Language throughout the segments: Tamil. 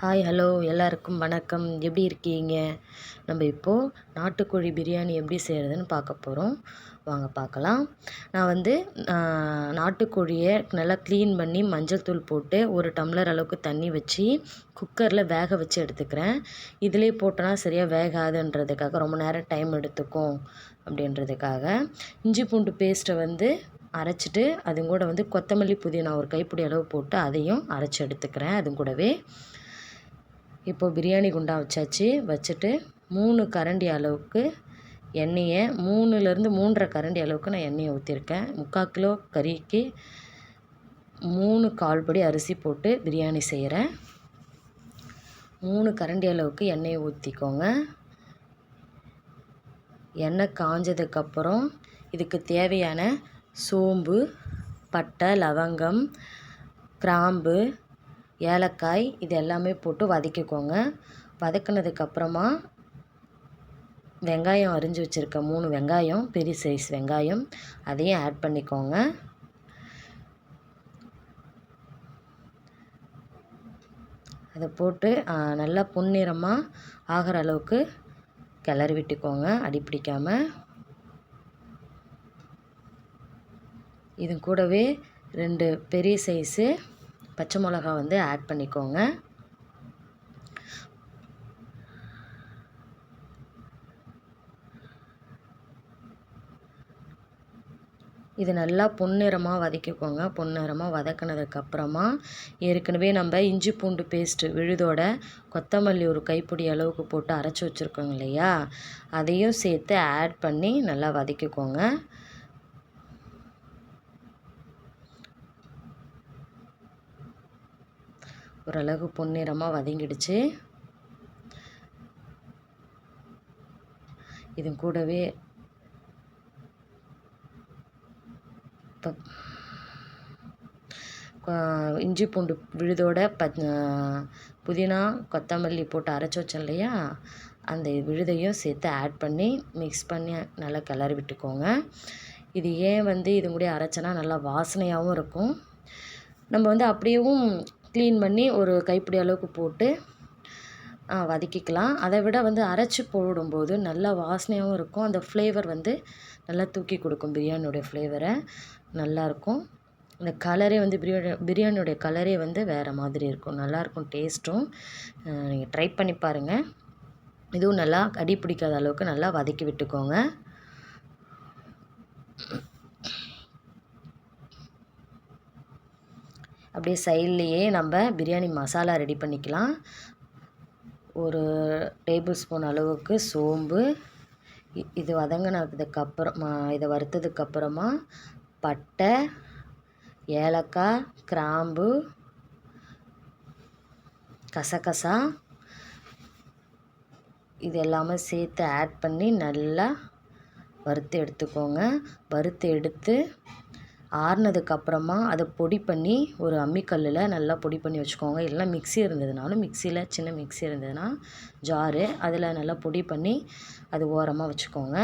ஹாய் ஹலோ எல்லாருக்கும் வணக்கம். எப்படி இருக்கீங்க? நம்ம இப்போது நாட்டுக்கோழி பிரியாணி எப்படி செய்கிறதுன்னு பார்க்க போகிறோம் வாங்க பார்க்கலாம். நான் வந்து நாட்டுக்கோழியை நல்லா க்ளீன் பண்ணி மஞ்சள் தூள் போட்டு ஒரு டம்ளர் அளவுக்கு தண்ணி வச்சு குக்கரில் வேக வச்சு எடுத்துக்கிறேன். இதிலே போட்டோன்னா சரியாக வேகாதுன்றதுக்காக ரொம்ப நேரம் டைம் எடுத்துக்கும் அப்படின்றதுக்காக. இஞ்சி பூண்டு பேஸ்ட்டை வந்து அரைச்சிட்டு அதுங்கூட வந்து கொத்தமல்லி புதினா ஒரு கைப்பிடி அளவு போட்டு அதையும் அரைச்சி எடுத்துக்கிறேன். அது கூடவே இப்போது பிரியாணி குண்டா வச்சாச்சு. வச்சுட்டு மூணு கரண்டி அளவுக்கு எண்ணெயை மூணுலேருந்து மூன்றரை கரண்டி அளவுக்கு நான் எண்ணெயை ஊற்றிருக்கேன் முக்கால் கிலோ கறிக்கு மூணு கால்படி அரிசி போட்டு பிரியாணி செய்கிறேன் மூணு கரண்டி அளவுக்கு எண்ணெயை ஊற்றிக்கோங்க எண்ணெய் காஞ்சதுக்கப்புறம் இதுக்கு தேவையான சோம்பு பட்டை லவங்கம் கிராம்பு ஏலக்காய் இது எல்லாமே போட்டு வதக்கிக்கோங்க. வதக்குனதுக்கப்புறமா வெங்காயம் அரிஞ்சு வச்சுருக்க மூணு வெங்காயம் பெரிய சைஸ் வெங்காயம் அதையும் ஆட் பண்ணிக்கோங்க. அதை போட்டு நல்லா பொன்னிறமாக ஆகிற அளவுக்கு கிளறி விட்டுக்கோங்க அடி பிடிக்காமல் இது கூடவே ரெண்டு பெரிய சைஸு பச்சை மிளகா வந்து ஆட் பண்ணிக்கோங்க. இது நல்லா பொன்னிறமாக வதக்கிக்கோங்க. பொன்னிறமாக வதக்கினதுக்கப்புறமா ஏற்கனவே நம்ம இஞ்சி பூண்டு பேஸ்ட்டு விழுதோட கொத்தமல்லி ஒரு கைப்பிடி அளவுக்கு போட்டு அரைச்சி வச்சுருக்கோங்க இல்லையா? அதையும் சேர்த்து ஆட் பண்ணி நல்லா வதக்கிக்கோங்க. ஓரளவு பொன்னிறமாக வதங்கிடுச்சு. இது கூடவே இஞ்சி பூண்டு விழுதோட ப புதினா கொத்தமல்லி போட்டு அரைச்சி வச்சோம் இல்லையா? அந்த விழுதையும் சேர்த்து ஆட் பண்ணி மிக்ஸ் பண்ணி நல்லா கிளறி விட்டுக்கோங்க. இது ஏன் வந்து இது கூட அரைச்சனா நல்லா வாசனையாகவும் இருக்கும். நம்ம வந்து அப்படியேவும் க்ளீன் பண்ணி ஒரு கைப்பிடி அளவுக்கு போட்டு வதக்கிக்கலாம். அதை விட வந்து அரைச்சி போடும்போது நல்லா வாசனையாகவும் இருக்கும். அந்த ஃப்ளேவர் வந்து நல்லா தூக்கி கொடுக்கும் பிரியாணியோடைய ஃப்ளேவரை நல்லாயிருக்கும் இந்த கலரே வந்து பிரியாணி பிரியாணியோடைய கலரே வந்து வேறு மாதிரி இருக்கும். நல்லாயிருக்கும் டேஸ்ட்டும் நீங்கள் ட்ரை பண்ணி பாருங்கள் இதுவும் நல்லா அடி பிடிக்காத அளவுக்கு நல்லா வதக்கி விட்டுக்கோங்க. அப்படியே சைட்லேயே நம்ம பிரியாணி மசாலா ரெடி பண்ணிக்கலாம். ஒரு டேபிள் ஸ்பூன் அளவுக்கு சோம்பு. இது வதங்கினதுக்கப்புறமா இதை வறுத்ததுக்கப்புறமா பட்டை ஏலக்காய் கிராம்பு கசகசா. இது எல்லாமே சேர்த்து ஆட் பண்ணி நல்லா வறுத்து எடுத்துக்கோங்க. வறுத்து எடுத்து ஆறுனதுக்கப்புறமா அதை பொடி பண்ணி ஒரு அம்மிக்கல்லில் நல்லா பொடி பண்ணி வச்சுக்கோங்க. இல்லைனா மிக்ஸி இருந்ததுனாலும் மிக்ஸியில் சின்ன மிக்ஸி இருந்ததுன்னா ஜாரு அதில் நல்லா பொடி பண்ணி அது ஓரமாக வச்சுக்கோங்க.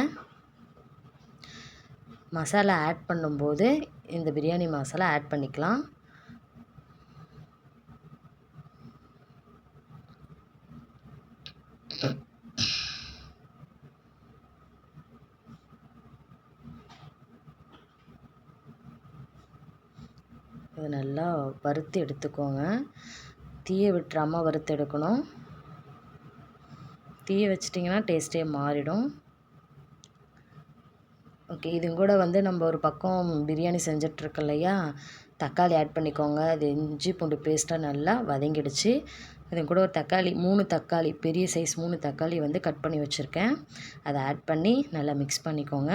மசாலா ஆட் பண்ணும்போது இந்த பிரியாணி மசாலா ஆட் பண்ணிக்கலாம். இதை நல்லா வறுத்து எடுத்துக்கோங்க. தீயை விட்டுறாமல் வறுத்து எடுக்கணும். தீயை வச்சிட்டிங்கன்னா டேஸ்ட்டே மாறிடும். ஓகே இது கூட வந்து நம்ம ஒரு பக்கம் பிரியாணி செஞ்சிட்ருக்கோம் இல்லையா? தக்காளி ஆட் பண்ணிக்கோங்க. அது இஞ்சி பூண்டு பேஸ்ட்டாக நல்லா வதங்கிடுச்சு. இது கூட ஒரு தக்காளி மூணு தக்காளி பெரிய சைஸ் மூணு தக்காளி வந்து கட் பண்ணி வச்சுருக்கேன். அதை ஆட் பண்ணி நல்லா மிக்ஸ் பண்ணிக்கோங்க.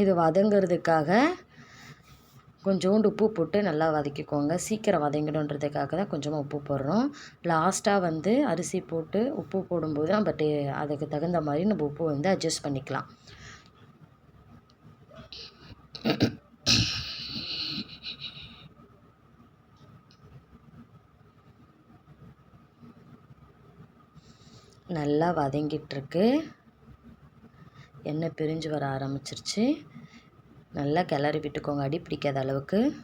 இது வதங்கிறதுக்காக கொஞ்சோண்டு உப்பு போட்டு நல்லா வதக்கிக்கோங்க. சீக்கிரம் வதங்கிடுன்றதுக்காக தான் கொஞ்சமாக உப்பு போடுறோம். லாஸ்ட்டாக வந்து அரிசி போட்டு உப்பு போடும்போது நம்ம டே அதுக்கு தகுந்த மாதிரி நம்ம உப்பு வந்து அட்ஜஸ்ட் பண்ணிக்கலாம். நல்லா வதங்கிட்டுருக்கு. எண்ணெய் பிரிஞ்சு வர ஆரம்பிச்சிருச்சு. நல்லா கிளறி விட்டுக்கோங்க. அடி பிடிக்காத அளவுக்கு.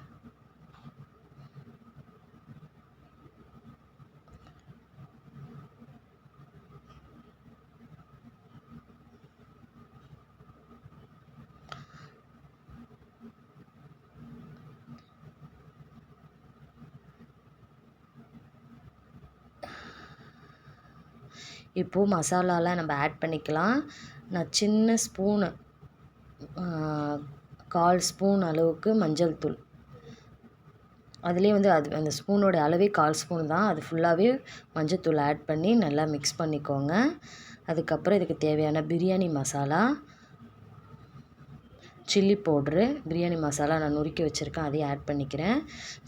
இப்போது மசாலாலாம் நம்ம ஆட் பண்ணிக்கலாம். நான் சின்ன ஸ்பூனு கால் ஸ்பூன் அளவுக்கு மஞ்சள் தூள். அதுலேயே வந்து அது அந்த ஸ்பூனோட அளவே கால் ஸ்பூன் தான். அது ஃபுல்லாகவே மஞ்சத்தூள் ஆட் பண்ணி நல்லா மிக்ஸ் பண்ணிக்கோங்க. அதுக்கப்புறம் இதுக்கு தேவையான பிரியாணி மசாலா சில்லி பவுட்ரு பிரியாணி மசாலா நான் நுறுக்கி வச்சுருக்கேன் அதையும் ஆட் பண்ணிக்கிறேன்.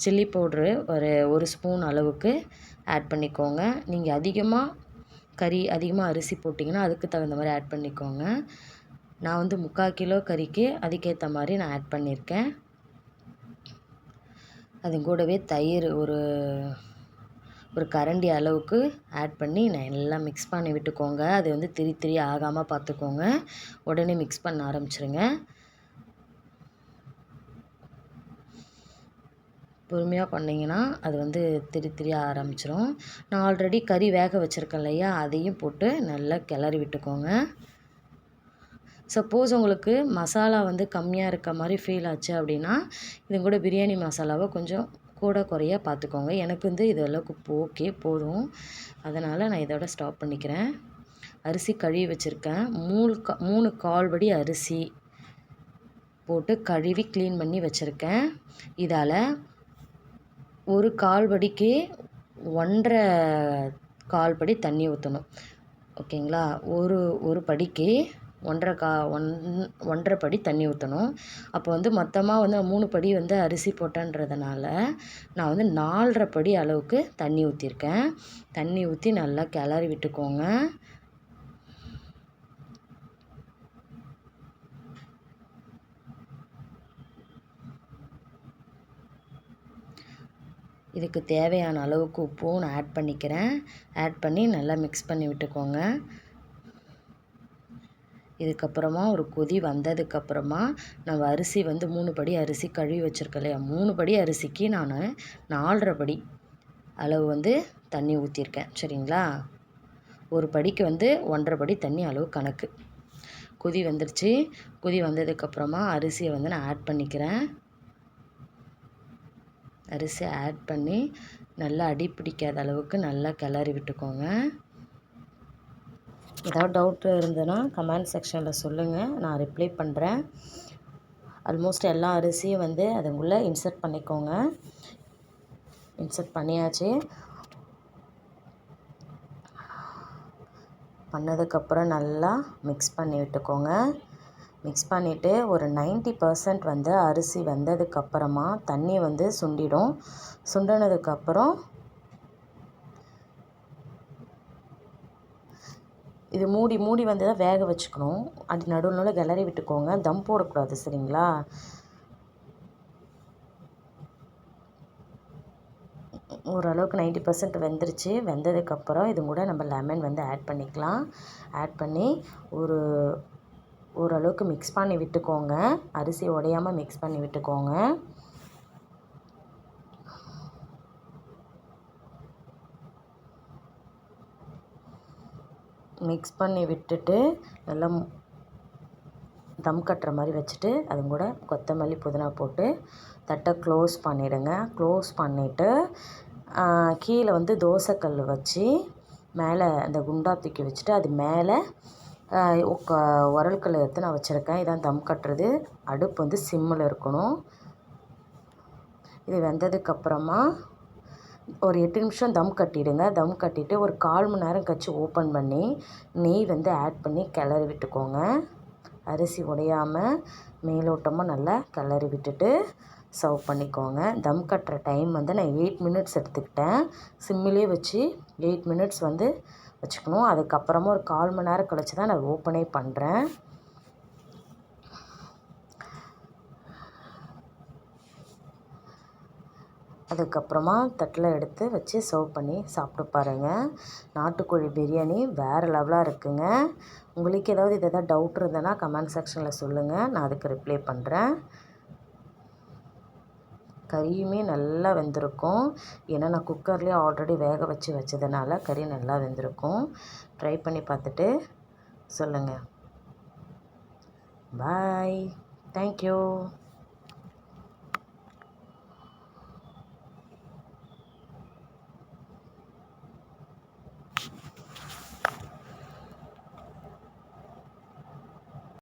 சில்லி பவுட்ரு ஒரு ஒரு ஸ்பூன் அளவுக்கு ஆட் பண்ணிக்கோங்க. நீங்கள் அதிகமாக கறி அதிகமாக அரிசி போட்டிங்கன்னா அதுக்கு தகுந்த மாதிரி ஆட் பண்ணிக்கோங்க. நான் வந்து முக்கால் கிலோ கறிக்கு அதுக்கேற்ற மாதிரி நான் ஆட் பண்ணியிருக்கேன் அது கூடவே தயிர் ஒரு ஒரு கரண்டி அளவுக்கு ஆட் பண்ணி நான் எல்லாம் மிக்ஸ் பண்ணி விட்டுக்கோங்க. அது வந்து திரி திரி ஆகாமல் பார்த்துக்கோங்க உடனே மிக்ஸ் பண்ண ஆரம்பிச்சிருங்க. பொறுமையாக பண்ணிங்கன்னா அது வந்து திரி திரி ஆரம்பிச்சிரும். நான் ஆல்ரெடி கறி வேக வச்சுருக்கேன் இல்லையா? அதையும் போட்டு நல்லா கிளறி விட்டுக்கோங்க. சப்போஸ் உங்களுக்கு மசாலா வந்து கம்மியாக இருக்க மாதிரி ஃபீல் ஆச்சு அப்படின்னா இது கூட பிரியாணி மசாலாவை கொஞ்சம் கூட குறைய பார்த்துக்கோங்க எனக்கு வந்து இது அளவுக்கு ஓகே போதும். அதனால் நான் இதோட ஸ்டாப் பண்ணிக்கிறேன். அரிசி கழுவி வச்சுருக்கேன். மூணு கா மூணு கால்படி அரிசி போட்டு கழுவி க்ளீன் பண்ணி வச்சுருக்கேன். இதால் ஒரு கால்படிக்கு ஒன்றரை கால்படி தண்ணி ஊற்றணும் ஓகேங்களா? ஒரு ஒரு படிக்கு ஒன்றரை கா ஒன் ஒன்றரை படி தண்ணி ஊற்றணும் அப்போ வந்து மொத்தமாக வந்து மூணு படி வந்து அரிசி போட்டேன்றதுனால நான் வந்து நாலரை படி அளவுக்கு தண்ணி ஊற்றிருக்கேன் தண்ணி ஊற்றி நல்லா கிளறி விட்டுக்கோங்க. இதுக்கு தேவையான அளவுக்கு உப்பும் நான் ஆட் பண்ணிக்கிறேன். ஆட் பண்ணி நல்லா மிக்ஸ் பண்ணி விட்டுக்கோங்க. இதுக்கப்புறமா ஒரு கொதி வந்ததுக்கப்புறமா நம்ம அரிசி வந்து மூணு படி அரிசி கழுவி வச்சுருக்க இல்லையா? மூணு படி அரிசிக்கு நான் நாலரை படி அளவு வந்து தண்ணி ஊற்றிருக்கேன் சரிங்களா? ஒரு படிக்கு வந்து ஒன்றரை படி தண்ணி அளவு கணக்கு. கொதி வந்துருச்சு. கொதி வந்ததுக்கப்புறமா அரிசியை வந்து நான் ஆட் பண்ணிக்கிறேன். அரிசி ஆட் பண்ணி நல்லா அடி பிடிக்காத அளவுக்கு நல்லா கிளறி விட்டுக்கோங்க. ஏதாவது டவுட் இருந்ததுன்னா கமெண்ட் செக்ஷனில் சொல்லுங்கள் நான் ரிப்ளை பண்ணுறேன் ஆல்மோஸ்ட் எல்லா அரிசியும் வந்து அதுக்குள்ளே இன்சர்ட் பண்ணிக்கோங்க. இன்சர்ட் பண்ணியாச்சு. பண்ணதுக்கப்புறம் நல்லா மிக்ஸ் பண்ணி விட்டுக்கோங்க. மிக்ஸ் பண்ணிவிட்டு ஒரு நைன்ட்டி பர்சன்ட் வந்து அரிசி வெந்ததுக்கப்புறமா தண்ணி வந்து சுண்டிடும். சுண்டினதுக்கப்புறம் இது மூடி மூடி வந்து தான் வேக வச்சுக்கணும். அது நடுவில் நடுவில் கிளறி விட்டுக்கோங்க. தம் போடக்கூடாது சரிங்களா? ஓரளவுக்கு நைன்ட்டி பர்சன்ட் வெந்துருச்சு. வெந்ததுக்கப்புறம் இது கூட நம்ம லெமன் வந்து ஆட் பண்ணிக்கலாம். ஆட் பண்ணி ஒரு ஓரளவுக்கு மிக்ஸ் பண்ணி விட்டுக்கோங்க. அரிசி உடையாமல் மிக்ஸ் பண்ணி விட்டுக்கோங்க. மிக்ஸ் பண்ணி விட்டுட்டு நல்லா தம் கட்டுற மாதிரி வச்சுட்டு அது கூட கொத்தமல்லி புதினா போட்டு தட்டை க்ளோஸ் பண்ணிவிடுங்க க்ளோஸ் பண்ணிவிட்டு கீழே வந்து தோசைக்கல் வச்சு மேலே அந்த குண்டா தூக்கி வச்சுட்டு அது மேலே உரல் உரல்கல் எடுத்து நான் வச்சுருக்கேன். இதான் தம் கட்டுறது. அடுப்பு வந்து சிம்மில் இருக்கணும். இது வெந்ததுக்கப்புறமா ஒரு எட்டு நிமிஷம் தம் கட்டிவிடுங்க தம் கட்டிட்டு ஒரு கால் மணி நேரம் கழிச்சு ஓப்பன் பண்ணி நெய் வந்து ஆட் பண்ணி கிளறி விட்டுக்கோங்க. அரிசி உடையாமல் மேலோட்டமாக நல்லா கிளறி விட்டுட்டு சர்வ் பண்ணிக்கோங்க. தம் கட்டுற டைம் வந்து நான் எயிட் மினிட்ஸ் எடுத்துக்கிட்டேன். சிம்மிலே வச்சு எயிட் மினிட்ஸ் வந்து வச்சுக்கணும். அதுக்கப்புறமா ஒரு கால் மணி நேரம் கழிச்சு தான் நான் ஓப்பனே பண்ணுறேன் அதுக்கப்புறமா தட்டில் எடுத்து வச்சு சர்வ் பண்ணி சாப்பிட்டு பாருங்கள் நாட்டுக்கோழி பிரியாணி வேறு லெவலாக இருக்குங்க. உங்களுக்கு ஏதாவது இது எதாவது டவுட் இருந்ததுன்னா கமெண்ட் செக்ஷனில் சொல்லுங்கள் நான் அதுக்கு ரிப்ளை பண்ணுறேன் கறியுமே நல்லா வெந்திருக்கும். ஏன்னா நான் குக்கர்லேயே ஆல்ரெடி வேக வச்சு வச்சதுனால கறி நல்லா வெந்திருக்கும். ட்ரை பண்ணி பார்த்துட்டு சொல்லுங்கள் பாய் தேங்க்யூ